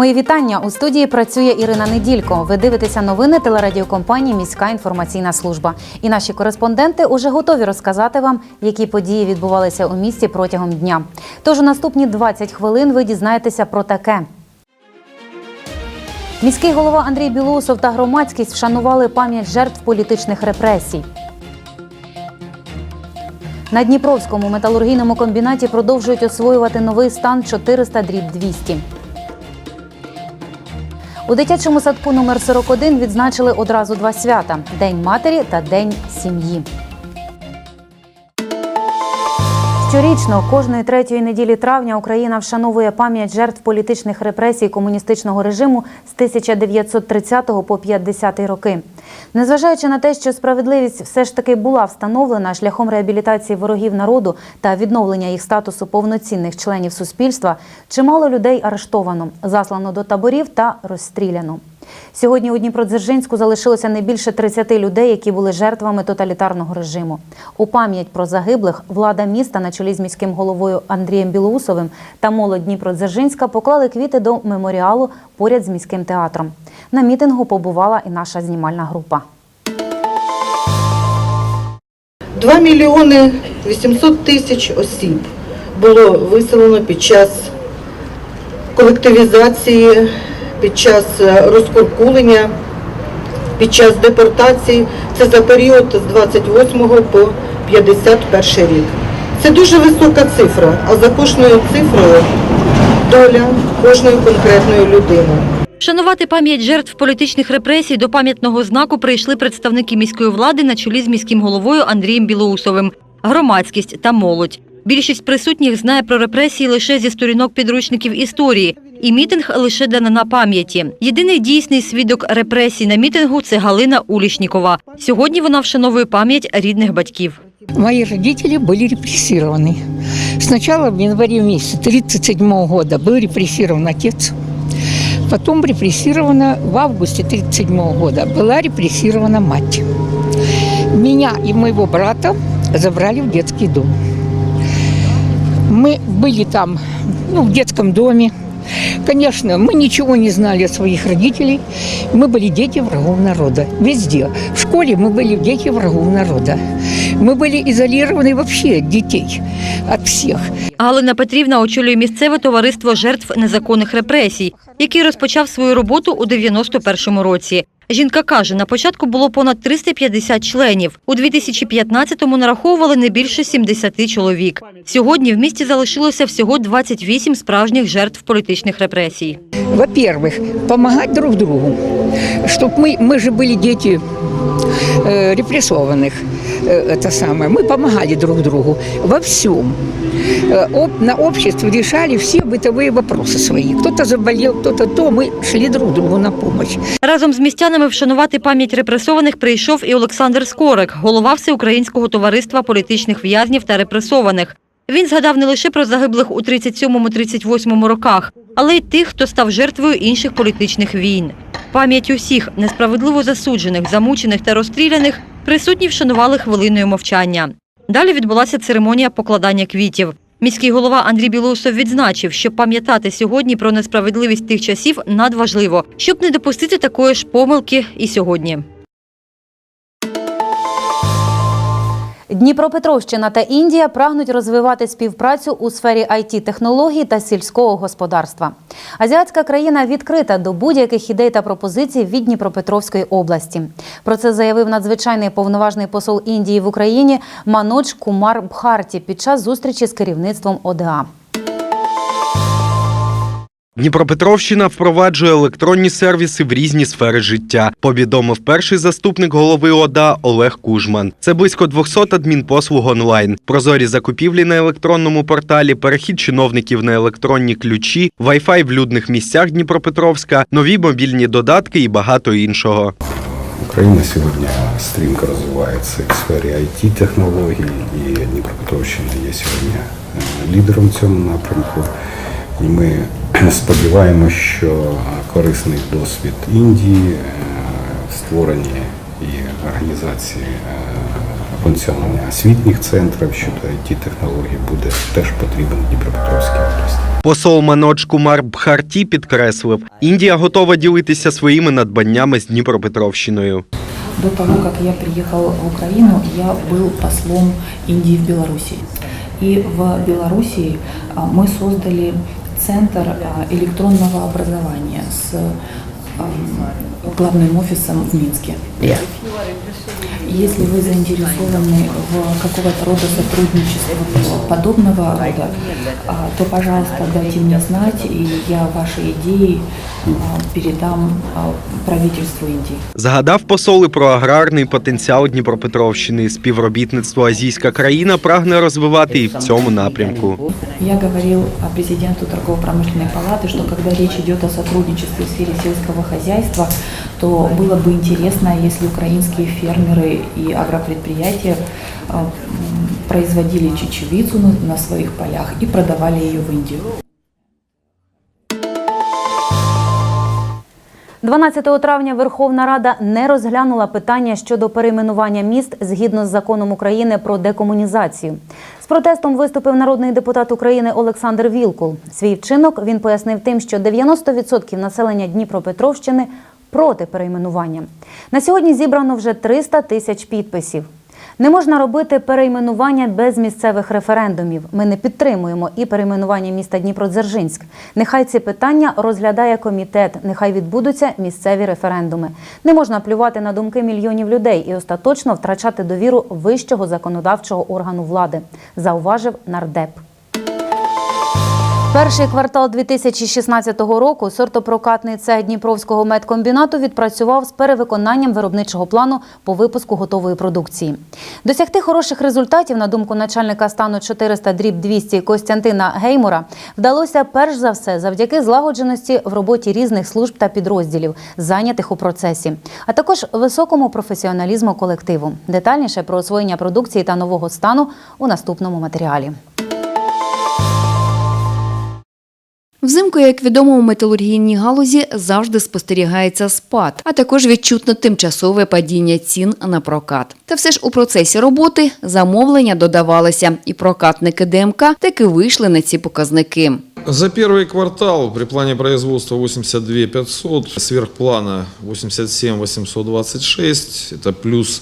Мої вітання у студії працює Ірина Неділько. Ви дивитеся новини телерадіокомпанії Міська інформаційна служба. І наші кореспонденти уже готові розказати вам, які події відбувалися у місті протягом дня. Тож у наступні 20 хвилин ви дізнаєтеся про таке. Міський голова Андрій Білоусов та громадськість вшанували пам'ять жертв політичних репресій. На Дніпровському металургійному комбінаті продовжують освоювати новий стан 400 дріб 200. У дитячому садку номер 41 відзначили одразу два свята: День матері та День сім'ї. Щорічно, кожної третьої неділі травня Україна вшановує пам'ять жертв політичних репресій комуністичного режиму з 1930 по 50 роки. Незважаючи на те, що справедливість все ж таки була встановлена шляхом реабілітації ворогів народу та відновлення їх статусу повноцінних членів суспільства, чимало людей арештовано, заслано до таборів та розстріляно. Сьогодні у Дніпродзержинську залишилося не більше 30 людей, які були жертвами тоталітарного режиму. У пам'ять про загиблих влада міста на чолі з міським головою Андрієм Білоусовим та молодь Дніпродзержинська поклали квіти до меморіалу поряд з міським театром. На мітингу побувала і наша знімальна група. 2 мільйони 800 тисяч осіб було виселено під час колективізації, під час е, розкуркулення, під час депортації. Це за період з 28 по 51 рік. Це дуже висока цифра, а за кожною цифрою доля кожної конкретної людини. Вшанувати пам'ять жертв політичних репресій до пам'ятного знаку прийшли представники міської влади на чолі з міським головою Андрієм Білоусовим, громадськість та молодь. Більшість присутніх знає про репресії лише зі сторінок підручників історії, і мітинг лише дана пам'яті. Єдиний дійсний свідок репресій на мітингу це Галина Улішнікова. Сьогодні вона вшановує пам'ять рідних батьків. Мои родители были репрессированы. Сначала в январе месяце 1937 года был репрессирован отец. Потом репрессирована в августе 1937 года была репрессирована мать. Меня и моего брата забрали в детский дом. Мы были там, ну, в детском доме. Конечно, мы ничего не знали о своих родителей. Мы были дети врагов народа. Везде. В школе мы были дети врагов народа. Мы были изолированы вообще от детей, от всех. Галина Петрівна очолює місцеве товариство жертв незаконних репресій, який розпочав свою роботу у 91-му році. Жінка каже, на початку було понад 350 членів. У 2015-му нараховували не більше 70 чоловік. Сьогодні в місті залишилося всього 28 справжніх жертв політичних репресій. Во-первых, помогать друг другу. Чтоб мы, мы же были дети э, репрессованных, э, это самое. Мы помогали друг другу во всем. Э, об- на обществе решали все бытовые вопросы свои. Кто-то заболел, кто-то то. Мы шли друг другу на помощь. Разом з містянами вшанувати пам'ять репресованих прийшов і Олександр Скорик, голова Всеукраїнського товариства політичних в'язнів та репресованих. Він згадав не лише про загиблих у 37-38 роках, але й тих, хто став жертвою інших політичних війн. Пам'ять усіх несправедливо засуджених, замучених та розстріляних присутні вшанували хвилиною мовчання. Далі відбулася церемонія покладання квітів. Міський голова Андрій Білоусов відзначив, що пам'ятати сьогодні про несправедливість тих часів надважливо, щоб не допустити такої ж помилки і сьогодні. Дніпропетровщина та Індія прагнуть розвивати співпрацю у сфері it технологій та сільського господарства. Азіатська країна відкрита до будь-яких ідей та пропозицій від Дніпропетровської області. Про це заявив надзвичайний повноважний посол Індії в Україні Манодж Кумар Бхарті під час зустрічі з керівництвом ОДА. Дніпропетровщина впроваджує електронні сервіси в різні сфери життя. Повідомив перший заступник голови ОДА Олег Кужман. Це близько 200 адмінпослуг онлайн, прозорі закупівлі на електронному порталі, перехід чиновників на електронні ключі, Wi-Fi в людних місцях Дніпропетровська, нові мобільні додатки і багато іншого. Украина сегодня стрімко розвивається в сфері IT-технологій, і Дніпропетровщина є сьогодні е, лідером цьому напрямку. І ми сподіваємося, що корисний досвід Індії, е, створення і організації е, функціонування освітніх центрів щодо IT-технологій буде теж потрібен Дніпропетровській області. Посол Манодж Кумар Бхарті підкреслив, Індія готова ділитися своїми надбаннями з Дніпропетровщиною. До того, как я приехал в Украину, я был послом Индии в Беларуси. И в Белоруссии а, мы создали центр электронного образования с главным офисом в Минске. Если вы заинтересованы в какого-то рода сотрудничестве подобного рода, а, то, пожалуйста, дайте мне знать, и я ваши идеи а, передам а, правительству Индии. Згадав посол і про аграрний потенціал Дніпропетровщини. Співробітництво азійська країна прагне розвивати і в цьому напрямку. Я говорил о президенту торгово-промышленной палаты, что когда речь идет о сотрудничестве в сфере сельского хозяйства, то было бы интересно, если украинские фермеры и агропредприятия э, м, производили чечевицу на- на своих полях и продавали ее в Индию. 12 травня Верховна Рада не розглянула питання щодо перейменування міст згідно з законом України про декомунізацію. З протестом виступив народний депутат України Олександр Вілкул. Свій вчинок він пояснив тим, що 90% населення Дніпропетровщини проти перейменування. На сьогодні зібрано вже 300 тисяч підписів. Не можна робити перейменування без місцевих референдумів. Ми не підтримуємо і перейменування міста Дніпродзержинськ. Нехай ці питання розглядає комітет, нехай відбудуться місцеві референдуми. Не можна плювати на думки мільйонів людей і остаточно втрачати довіру вищого законодавчого органу влади, зауважив нардеп. Перший квартал 2016 року сортопрокатний цех Дніпровського медкомбінату відпрацював з перевиконанням виробничого плану по випуску готової продукції. Досягти хороших результатів, на думку начальника стану 400 дріб 200 Костянтина Геймура, вдалося перш за все завдяки злагодженості в роботі різних служб та підрозділів, зайнятих у процесі, а також високому професіоналізму колективу. Детальніше про освоєння продукції та нового стану у наступному матеріалі. Взимку, як відомо, у металургійній галузі завжди спостерігається спад, а також відчутно тимчасове падіння цін на прокат. Та все ж у процесі роботи замовлення додавалися, і прокатники ДМК таки вийшли на ці показники. За первый квартал при плане производства 82 500, сверхплана 87 826, это плюс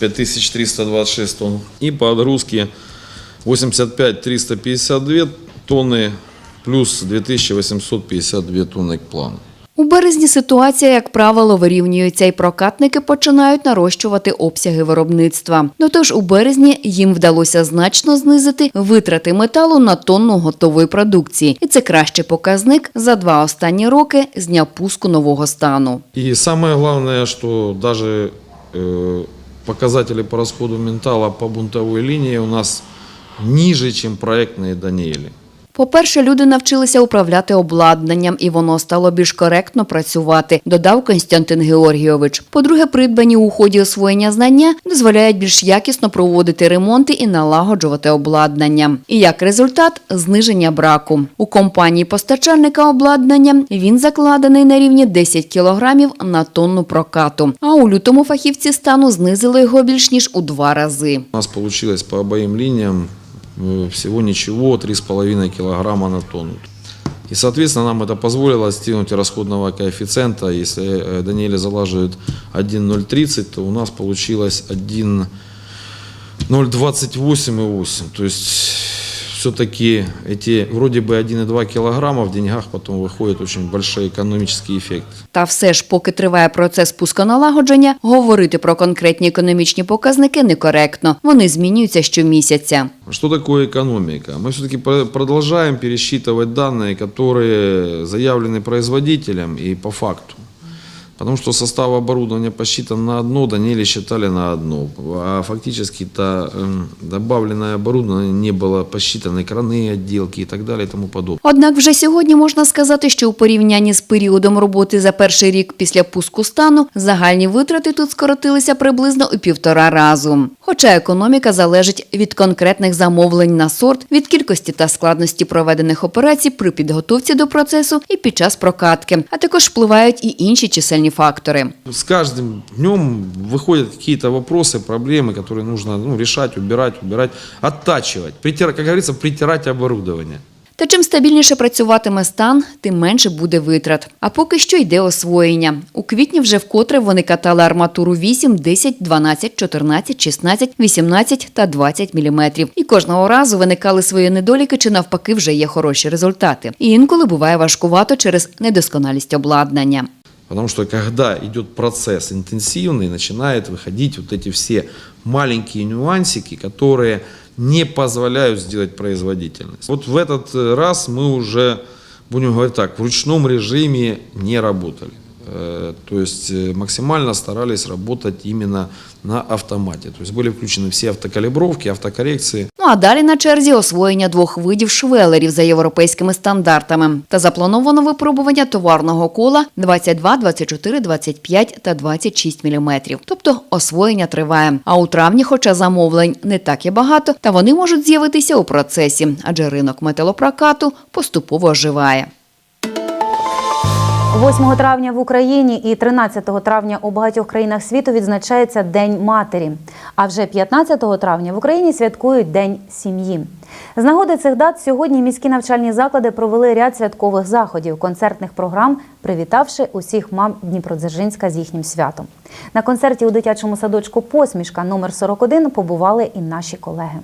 5326 тонн. И по отгрузке 85 352 тонны, плюс 2852 тонны к плану. У березні ситуація, як правило, вирівнюється, і прокатники починають нарощувати обсяги виробництва. До того ж, у березні їм вдалося значно знизити витрати металу на тонну готової продукції, і це кращий показник за два останні роки з дня пуску нового стану. И самое главное, что даже э, показатели по расходу ментала по бунтовой линии у нас ниже, чем проектные Даниэли. По-перше, люди навчилися управляти обладнанням, і воно стало більш коректно працювати, додав Константин Георгійович. По-друге, придбані у ході освоєння знання дозволяють більш якісно проводити ремонти і налагоджувати обладнання. І як результат зниження браку. У компанії постачальника обладнання він закладений на рівні 10 кілограмів на тонну прокату. А у лютому фахівці стану знизили його більш ніж у два рази. У нас получилось по обоим линиям э, всего ничего, 3,5 килограмма на тонну. И, соответственно, нам это позволило стянуть расходного коэффициента. Если э, Даниэле залаживают 1,030, то у нас получилось 1,028,8. То есть все-таки эти вроде бы 1,2 килограмма в деньгах потом выходит очень большой экономический эффект. Та все ж, поки триває процес пусконалагодження, говорити про конкретні економічні показники некоректно. Вони змінюються щомісяця. Что такое экономика? Мы все-таки продолжаем пересчитывать данные, которые заявлены производителем и по факту. Потому что состав оборудования посчитан на одно, Даниэле считали на одно. А фактически-то эм, добавленное оборудование не было посчитано, краны, отделки и так далее и тому подобное. Однак вже сьогодні можна сказати, що у порівнянні з періодом роботи за перший рік після пуску стану загальні витрати тут скоротилися приблизно у півтора разу. Хоча економіка залежить від конкретних замовлень на сорт, від кількості та складності проведених операцій при підготовці до процесу і під час прокатки, а також впливають і інші чисельні фактори. С каждым днем выходят какие-то вопросы, проблемы, которые нужно ну, решать, убирать, убирать, оттачивать, притира- как говорится, притирать оборудование. Та чим стабільніше працюватиме стан, тим менше буде витрат. А поки що йде освоєння. У квітні вже вкотре вони катали арматуру 8, 10, 12, 14, 16, 18 та 20 міліметрів. І кожного разу виникали свої недоліки чи навпаки вже є хороші результати. І інколи буває важкувато через недосконалість обладнання. Потому что когда идет процесс интенсивный, начинает выходить вот эти все маленькие нюансики, которые не позволяют сделать производительность. Вот в этот раз мы уже, будем говорить так, в ручном режиме не работали. Э, То есть э, максимально старались работать именно на автомате. То есть были включены все автокалибровки, автокоррекции. Ну а далі на черзі освоєння двох видів швелерів за європейськими стандартами. Та заплановано випробування товарного кола 22, 24, 25 та 26 міліметрів. Тобто освоєння триває. А у травні, хоча замовлень не так і багато, та вони можуть з'явитися у процесі, адже ринок металопрокату поступово оживає. 8 травня в Україні і 13 травня у багатьох країнах світу відзначається День матері. А вже 15 травня в Україні святкують День сім'ї. З нагоди цих дат сьогодні міські навчальні заклади провели ряд святкових заходів, концертних програм, привітавши усіх мам Дніпродзержинська з їхнім святом. На концерті у дитячому садочку Посмішка номер 41 побували і наші колеги.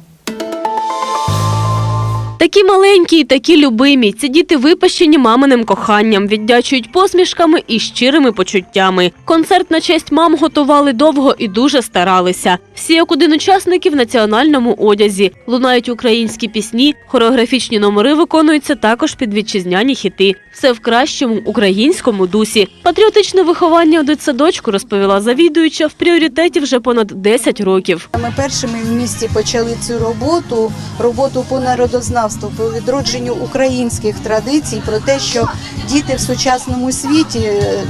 Такі маленькі і такі любимі. Ці діти випащені маминим коханням, віддячують посмішками і щирими почуттями. Концерт на честь мам готували довго і дуже старалися. Всі як один учасники в національному одязі. Лунають українські пісні, хореографічні номери виконуються також під вітчизняні хіти. Все в кращому українському дусі. Патріотичне виховання у дитсадочку розповіла завідуюча в пріоритеті вже понад 10 років. Ми першими в місті почали цю роботу, роботу по народознавству, по відродженню українських традицій, про те, що діти в сучасному світі, е,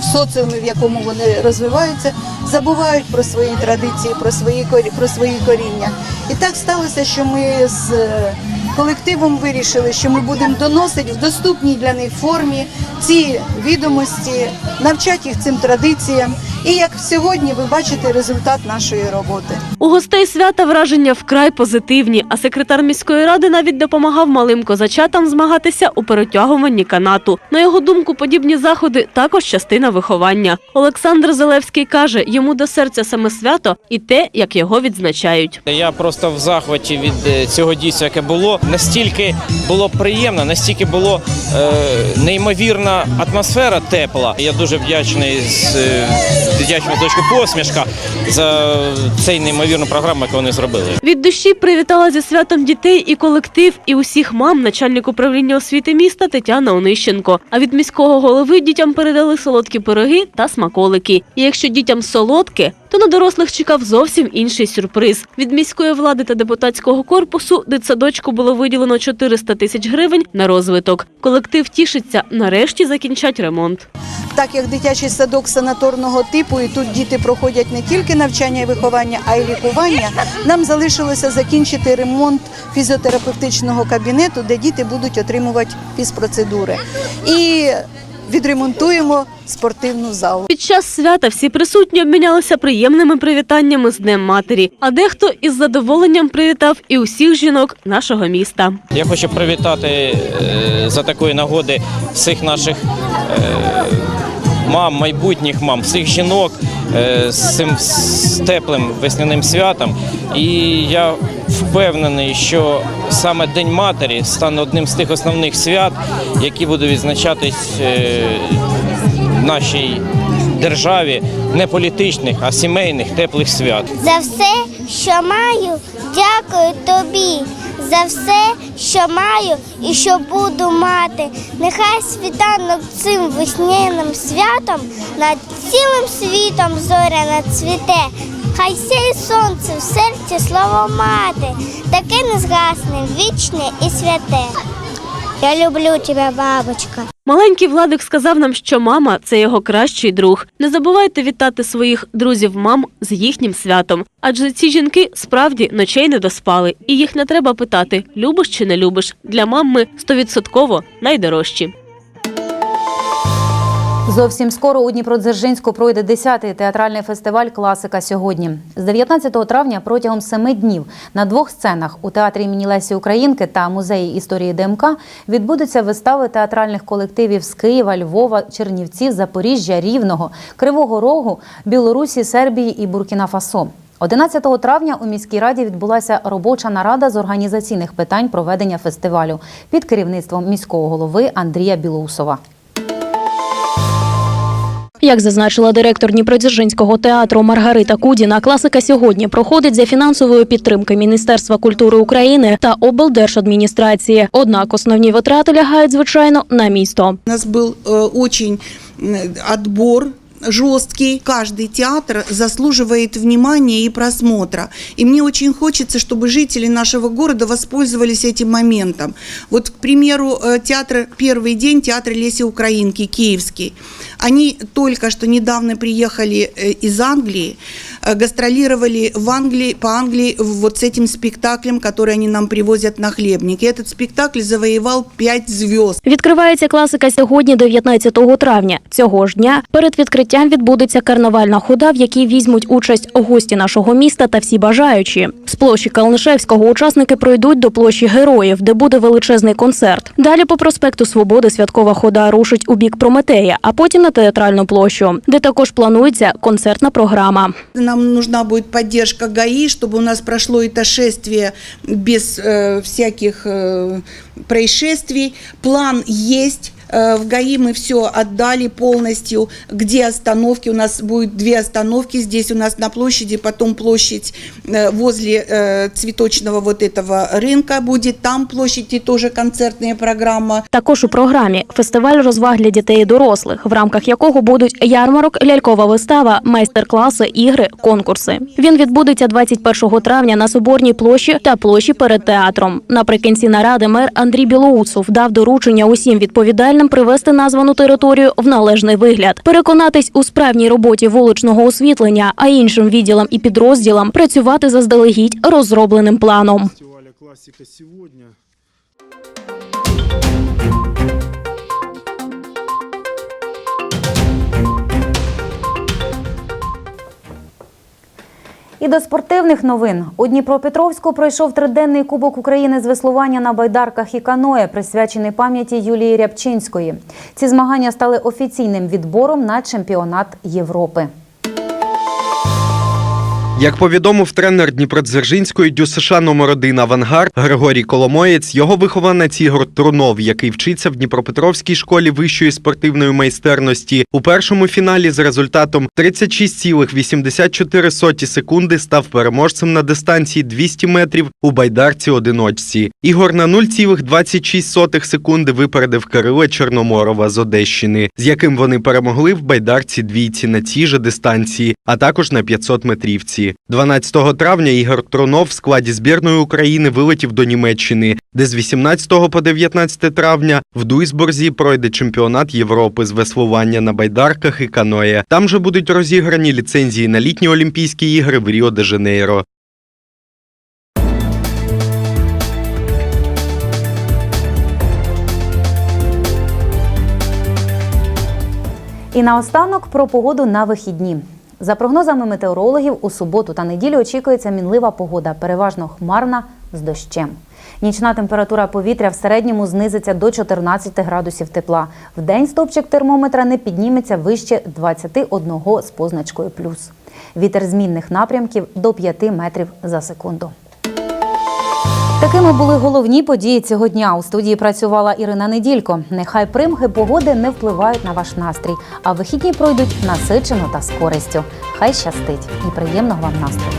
в соціумі, в якому вони розвиваються, забувають про свої традиції, про свої про свої коріння. І так сталося, що ми з е, колективом вирішили, що ми будемо доносити в доступній для них формі ці відомості, навчати їх цим традиціям. І як сьогодні ви бачите результат нашої роботи. У гостей свята враження вкрай позитивні, а секретар міської ради навіть допомагав малим козачатам змагатися у перетягуванні канату. На його думку, подібні заходи також частина виховання. Олександр Зелевський каже, йому до серця саме свято і те, як його відзначають. Я просто в захваті від е, цього дійства, яке було. Настільки було приємно, настільки було е, неймовірна атмосфера тепла. Я дуже вдячний з е, дитячому точку посмішка за цей неймовірну програму, яку вони зробили. Від душі привітала зі святом дітей і колектив, і усіх мам начальник управління освіти міста Тетяна Онищенко. А від міського голови дітям передали солодкі пироги та смаколики. І якщо дітям солодке, то на дорослих чекав зовсім інший сюрприз. Від міської влади та депутатського корпусу дитсадочку було виділено 400 тисяч гривень на розвиток. Колектив тішиться, нарешті закінчать ремонт. Так як дитячий садок санаторного типу, і тут діти проходять не тільки навчання і виховання, а й лікування. Нам залишилося закінчити ремонт фізіотерапевтичного кабінету, де діти будуть отримувати фізпроцедури. І відремонтуємо спортивну залу. Під час свята всі присутні обмінялися приємними привітаннями з Днем матері. А дехто із задоволенням привітав і усіх жінок нашого міста. Я хочу привітати е, за такої нагоди всіх наших е, мам, майбутніх мам, всіх жінок е, з цим теплим весняним святом. І я впевнений, що саме День матері стане одним з тих основних свят, які будуть відзначатись е, в нашій державі не політичних, а сімейних теплих свят. За все, що маю, дякую тобі. За все, що маю і що буду мати. Нехай світанок цим весняним святом над цілим світом зоря нацвіте. Хай сяє сонце в серці слово мати, таке незгасне, вічне і святе. Я люблю тебе, бабочка. Маленький Владик сказав нам, що мама це його кращий друг. Не забувайте вітати своїх друзів мам з їхнім святом. Адже ці жінки справді ночей не доспали, і їх не треба питати, любиш чи не любиш. Для мам ми стовідсотково найдорожчі. Зовсім скоро у Дніпродзержинську пройде 10-й театральний фестиваль Класика сьогодні. З 19 травня протягом семи днів на двох сценах у театрі імені Лесі Українки та музеї історії ДМК відбудуться вистави театральних колективів з Києва, Львова, Чернівців, Запоріжжя, Рівного, Кривого Рогу, Білорусі, Сербії і Буркіна-Фасо. 11 травня у міській раді відбулася робоча нарада з організаційних питань проведення фестивалю під керівництвом міського голови Андрія Білоусова. Як зазначила директор Дніпродзержинського театру Маргарита Кудіна, класика сьогодні проходить за фінансової підтримки Міністерства культури України та облдержадміністрації. Однак основні витрати лягають звичайно на місто. У нас был э, очень м, отбор жесткий. Каждый театр заслуживает внимания и просмотра. И мне очень хочется, чтобы жители нашего города воспользовались этим моментом. Вот, к примеру, э, театр «Первый день», театр Леси Украинки, киевский. Они только что недавно приехали э, из Англии, э, гастролировали в Англии, по Англии вот с этим спектаклем, который они нам привозят на хлебник. И этот спектакль завоевал 5 звезд. Відкривається класика сьогодні, 19 травня. Цього ж дня перед відкриттям відбудеться карнавальна хода, в якій візьмуть участь гості нашого міста та всі бажаючі. З площі Калнишевського учасники пройдуть до площі Героїв, де буде величезний концерт. Далі по проспекту Свободи святкова хода рушить у бік Прометея, а потім на театральну площу, де також планується концертна програма. Нам нужна будет поддержка ГАИ, чтобы у нас прошло это шествие без э, всяких э, происшествий. План есть. Э, В ГАИ мы все отдали полностью, где остановки. У нас будет две остановки здесь у нас на площади, потом площадь э, возле э, цветочного вот этого рынка будет. Там площадь и тоже концертная программа. Також у програмі фестиваль розваг для дітей і дорослих, в рамках якого будуть ярмарок, лялькова вистава, майстер-класи, ігри, конкурси. Він відбудеться 21 травня на Соборній площі та площі перед театром. Наприкінці наради мер Андрій Білоусов дав доручення усім відповідальним привести названу територію в належний вигляд, переконатись у справній роботі вуличного освітлення, а іншим відділам і підрозділам працювати заздалегідь розробленим планом. Класіка «Классика І до спортивних новин у Дніпропетровську пройшов триденний кубок України з веслування на байдарках і каное, присвячений пам'яті Юлії Рябчинської. Ці змагання стали офіційним відбором на чемпіонат Європи. Як повідомив тренер Дніпродзержинської ДЮСШ номер 1 Авангард Григорій Коломоєць, його вихованець Ігор Трунов, який вчиться в Дніпропетровській школі вищої спортивної майстерності, у першому фіналі з результатом 36,84 секунди став переможцем на дистанції 200 метрів у байдарці одиночці. Ігор на 0,26 секунди випередив Кирила Чорноморова з Одещини, з яким вони перемогли в байдарці двійці на цій же дистанції, а також на 500 метрівці. 12 травня Ігор Трунов в складі збірної України вилетів до Німеччини, де з 18 по 19 травня в Дуйсбурзі пройде чемпіонат Європи з веслування на байдарках і каное. Там же будуть розіграні ліцензії на літні Олімпійські ігри в Ріо-де-Жанейро. І наостанок про погоду на вихідні. За прогнозами метеорологів, у суботу та неділю очікується мінлива погода, переважно хмарна з дощем. Нічна температура повітря в середньому знизиться до 14 градусів тепла. В день стопчик термометра не підніметься вище 21 з позначкою плюс. Вітер змінних напрямків до 5 метрів за секунду. Такими були головні події цього дня. У студії працювала Ірина Неділько. Нехай примхи погоди не впливають на ваш настрій, а вихідні пройдуть насичено та з користю. Хай щастить і приємного вам настрою.